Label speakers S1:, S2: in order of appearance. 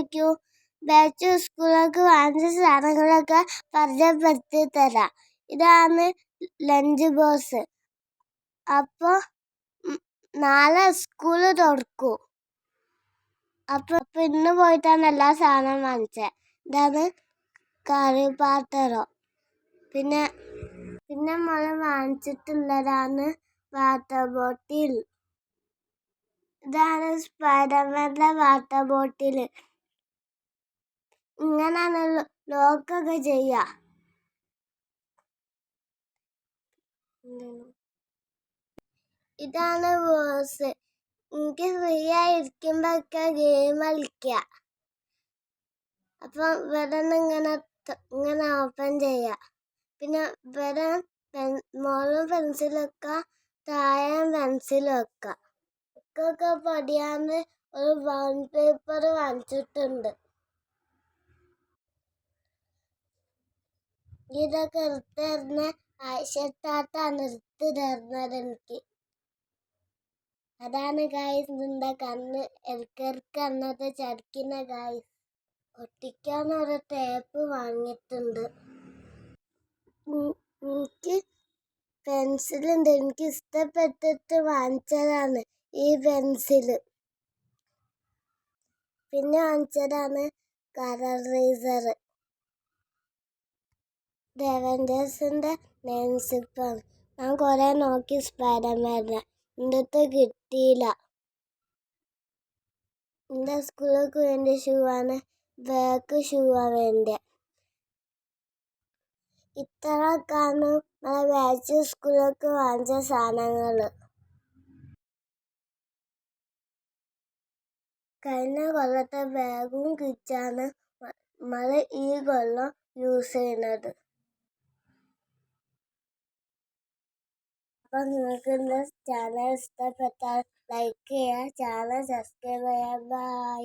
S1: അപ്പോഴേക്കും ബാച്ച് സ്കൂളിലേക്ക് വാങ്ങിച്ച സാധനങ്ങളൊക്കെ പരിചയപ്പെടുത്തി തരാം ഇതാണ് ലഞ്ച് ബോക്സ്. അപ്പോൾ നാളെ സ്കൂൾ തുറക്കൂ. അപ്പോൾ ഇന്ന് പോയിട്ടാണ് എല്ലാ സാധനവും വാങ്ങിച്ചത് ഇതാണ് കറി പാത്രം പിന്നെ പിന്നെ നമ്മൾ വാങ്ങിച്ചിട്ടുള്ളതാണ് വാട്ടർ ബോട്ടിൽ. ഇതാണ് സ്പൈഡർമാന്റെ വാട്ടർ ബോട്ടിൽ ഇങ്ങനെയാണ് ലോക്കൊക്കെ ചെയ്യുക ഇതാണ് ബോസ് എനിക്ക് ഫ്രീ ആയിരിക്കുമ്പോഴൊക്കെ ഗെയിം കളിക്കുക അപ്പം ഇവിടെ ഇങ്ങനെ ഇങ്ങനെ ഓപ്പൺ ചെയ്യുക പിന്നെ ഇവിടെ മോളും പെൻസിൽ വെക്കുക താഴെ പെൻസിൽ വെക്കുക ഒക്കെ. പൊടിയാന്ന് ഒരു ബ്രൗൺ പേപ്പർ വാങ്ങിച്ചിട്ടുണ്ട്. ഇതൊക്കെ എടുത്ത് തരുന്ന ആയിഷത്താത്താണ് എടുത്ത് തരുന്നത് എനിക്ക് അതാണ് ഗായ്സ് നിന്റെ കണ്ണ്. എൽക്കർക്ക് അന്നത്തെ ചടിക്കുന്ന ഗായ്സ് ഒട്ടിക്കാൻ ഒരു ടേപ്പ് വാങ്ങിയിട്ടുണ്ട് എനിക്ക് പെൻസിലുണ്ട് എനിക്ക് ഇഷ്ടപ്പെട്ടിട്ട് വാങ്ങിച്ചതാണ് ഈ പെൻസിൽ പിന്നെ വാങ്ങിച്ചതാണ് കളർ റേസർ ഡെവൻഡേഴ്സിന്റെ നെയിംസിപ്പാണ് ഞാൻ കുറേ നോക്കി സ്പൈഡർമാനെ എന്റെ കിട്ടിയില്ല. എന്റെ സ്കൂളിലേക്ക് വേണ്ട ഷൂ ആണ്. ബാക്ക് ഷൂ ആണ് വേണ്ടത് ഇത്രയൊക്കെയാണ് നമ്മളെ ബാച്ച് സ്കൂളിലേക്ക് വാങ്ങിച്ച സാധനങ്ങൾ കഴിഞ്ഞ കൊല്ലത്തെ ബാഗും കിറ്റാണ്. നമ്മൾ ഈ കൊല്ലം യൂസ് ചെയ്യുന്നത്. അപ്പം നിങ്ങൾക്ക് എന്റെ ചാനൽ ഇഷ്ടപ്പെട്ടാൽ ലൈക്ക് ചെയ്യുക. ചാനൽ സബ്സ്ക്രൈബ് ചെയ്യുക ബൈ